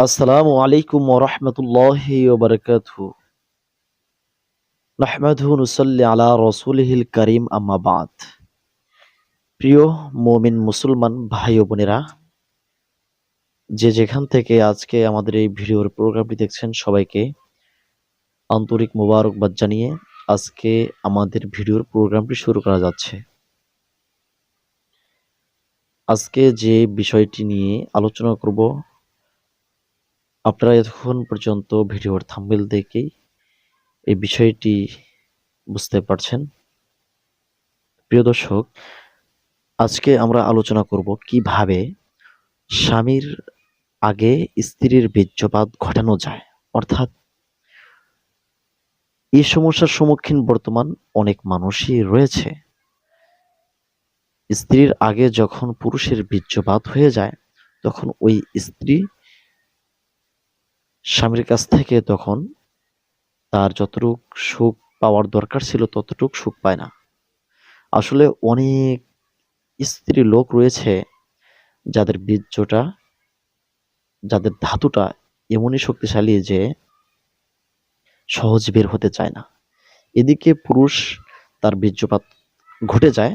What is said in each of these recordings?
আসসালামু আলাইকুম ওরহমতুল্লাহি ওবরকাতুহু নাহমাদুহু নুসাল্লি আলা রসুলিহিল করিম, আম্মা বাদ। প্রিয় মুমিন মুসলমান ভাই বোনেরা, যে যেখান থেকে আজকে আমাদের এই ভিডিওর প্রোগ্রামটি দেখছেন সবাইকে আন্তরিক মোবারকবাদ জানিয়ে আজকে আমাদের ভিডিওর প্রোগ্রামটি শুরু করা যাচ্ছে। আজকে যে বিষয়টি নিয়ে আলোচনা করব আপনারা এতক্ষণ পর্যন্ত ভিডিওর থাম্বেল দেখেই এই বিষয়টি বুঝতে পারছেন। প্রিয় দর্শক, আজকে আমরা আলোচনা করব কীভাবে স্বামীর আগে স্ত্রীর বীর্যপাত ঘটানো যায়। অর্থাৎ এই সমস্যার সম্মুখীন বর্তমান অনেক মানুষই রয়েছে। স্ত্রীর আগে যখন পুরুষের বীর্যপাত হয়ে যায়, তখন ওই স্ত্রী স্বামীর কাছ থেকে তখন তার যতটুক সুখ পাওয়ার দরকার ছিল, ততটুক সুখ পায় না। আসলে অনেক স্ত্রী লোক রয়েছে যাদের বীর্যটা, যাদের ধাতুটা এমনই শক্তিশালী যে সহজ বের হতে চায় না। এদিকে পুরুষ তার বীর্যপাত ঘটে যায়,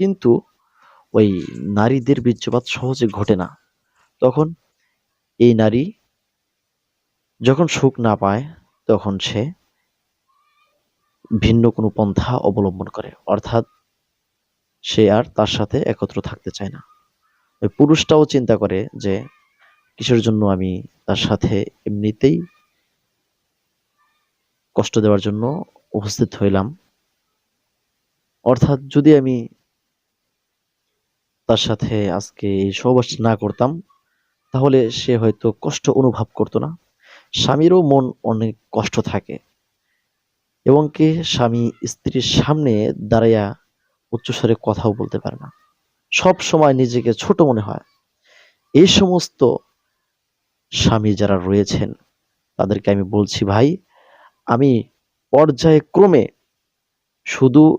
কিন্তু ওই নারীদের বীর্যপাত সহজে ঘটে না। তখন এই নারী যখন সুখ না পায়, তখন সে ভিন্ন কোনো পন্থা অবলম্বন করে। অর্থাৎ সে আর তার সাথে একত্র থাকতে চায় না। ওই পুরুষটাও চিন্তা করে যে, কিসের জন্য আমি তার সাথে এমনিতেই কষ্ট দেওয়ার জন্য উপস্থিত হইলাম? অর্থাৎ যদি আমি তার সাথে আজকে এই সহবাস না করতাম, তাহলে সে হয়তো কষ্ট অনুভব করতো না। স্বামীরও মন অনেক কষ্ট থাকে এবং কি স্বামী স্ত্রীর সামনে দাঁড়াইয়া উচ্চস্বরে কথাও বলতে পারে না। সব সময় নিজেকে ছোট মনে হয়। এই সমস্ত স্বামী যারা রয়েছেন, তাদেরকে আমি বলছি, ভাই, আমি পর্যায়ে ক্রমে শুধু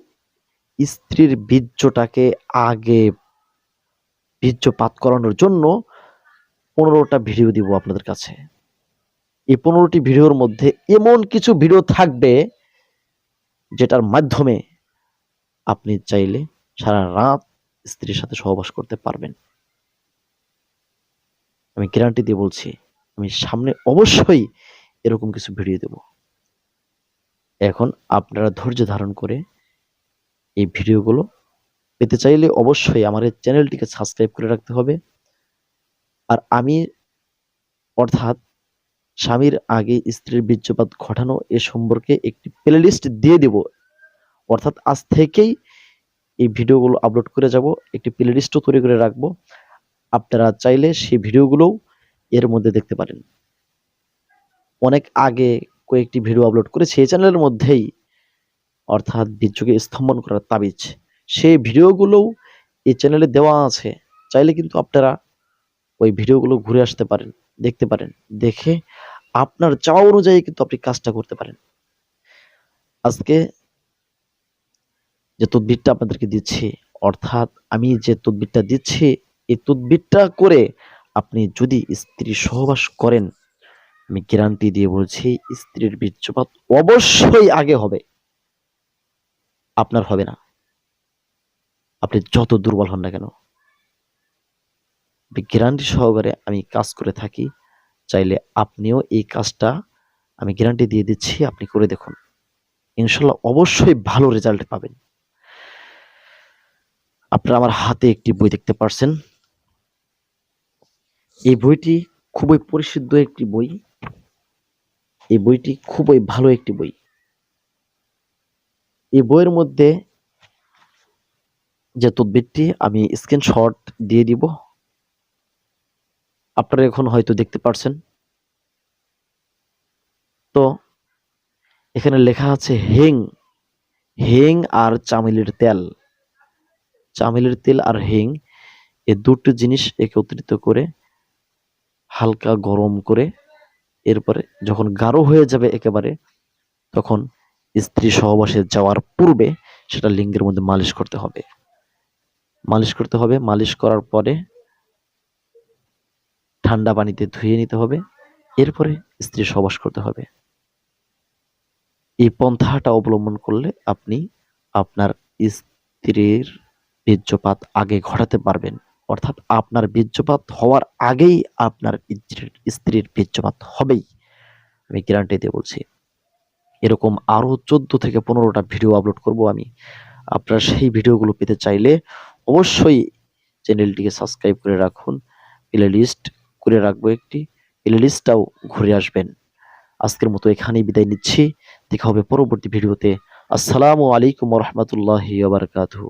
স্ত্রীর বীর্যটাকে আগে বীর্যপাত করানোর জন্য পনেরোটা ভিডিও দিব আপনাদের কাছে। এই পনেরোটি ভিডিওর মধ্যে এমন কিছু ভিডিও থাকবে যেটার মাধ্যমে আপনি চাইলে সারা রাত স্ত্রীর সাথে সহবাস করতে পারবেন। আমি গ্যারান্টি দিয়ে বলছি, আমি সামনে অবশ্যই এরকম কিছু ভিডিও দেব। এখন আপনারা ধৈর্য ধারণ করে এই ভিডিওগুলো পেতে চাইলে অবশ্যই আমার এই চ্যানেলটিকে সাবস্ক্রাইব করে রাখতে হবে। আর আমি অর্থাৎ স্বামীর আগে স্ত্রীর বীর্যপাত ঘটানো এ সম্পর্কে একটি প্লেলিস্ট দিয়ে দেব। অর্থাৎ আজ থেকেই এই ভিডিওগুলো আপলোড করে যাব, একটি প্লেলিস্টও তৈরি করে রাখব। আপনারা চাইলে সেই ভিডিওগুলোও এর মধ্যে দেখতে পারেন। অনেক আগে কয়েকটি ভিডিও আপলোড করেছি, এই চ্যানেলের মধ্যেই অর্থাৎ বীর্যকে স্তম্ভন করার তাবিজ। সেই ভিডিওগুলোও এই চ্যানেলে দেওয়া আছে। চাইলে কিন্তু আপনারা ওই ভিডিওগুলো ঘুরে আসতে পারেন, দেখতে পারেন। দেখে আপনার চাওয়া অনুযায়ী কিন্তু আপনি কাজটা করতে পারেন। আজকে যে তদবিরটা আপনাদেরকে দিচ্ছি, অর্থাৎ আমি যে তদবিরটা দিচ্ছি, এই তদবিরটা করে আপনি যদি স্ত্রী সহবাস করেন, আমি গ্যারান্টি দিয়ে বলছি, স্ত্রীর বীর্যপাত অবশ্যই আগে হবে। আপনার হবে না। আপনি যত দুর্বল হন না কেন গ্যারান্টি সহকারে আমি কাজ করে থাকি। চাইলে আপনিও এই কাজটা আমি গ্যারান্টি দিয়ে দিচ্ছি, আপনি করে দেখুন। ইনশাল্লাহ অবশ্যই ভালো রেজাল্ট পাবেন। আপনারা আমার হাতে একটি বই দেখতে পারছেন। এই বইটি খুবই পরিশুদ্ধ একটি বই। এই বইটি খুবই ভালো একটি বই। এই বইয়ের মধ্যে যে তদবিরটি, আমি স্ক্রিনশট দিয়ে দিব। আপনারা এখন হয়তো দেখতে পারছেন। তো এখানে লেখা আছে হেং। হেং আর চামেলির তেল। চামেলির তেল আর হেং, এ দুটো জিনিস একত্রিত করে হালকা গরম করে এরপরে যখন গাঢ় হয়ে যাবে একেবারে, তখন স্ত্রী সহবাসে যাওয়ার পূর্বে সেটা লিঙ্গের মধ্যে মালিশ করতে হবে। মালিশ করতে হবে। মালিশ করার পরে ঠান্ডা পানিতে ধুয়ে নিতে হবে। এরপরে স্ত্রী সবাস করতে হবে। এই পন্থাটা অবলম্বন করলে আপনি আপনার স্ত্রীর বীর্যপাত আগে ঘটাতে পারবেন। অর্থাৎ আপনার বীর্যপাত হওয়ার আগেই আপনার স্ত্রীর বীর্যপাত হবেই। আমি গ্যারান্টি দিয়ে বলছি। এরকম আরও চোদ্দ থেকে পনেরোটা ভিডিও আপলোড করব আমি। আপনারা সেই ভিডিওগুলো পেতে চাইলে অবশ্যই চ্যানেলটিকে সাবস্ক্রাইব করে রাখুন। প্লে লিস্ট করে রাখব একটি। প্লে লিস্টটাও ঘুরে আসবেন। আজকের মতো এখানেই বিদায় নিচ্ছি। দেখা হবে পরবর্তী ভিডিওতে। আসসালামু আলাইকুম রহমতুল্লাহ বারকাতুহু।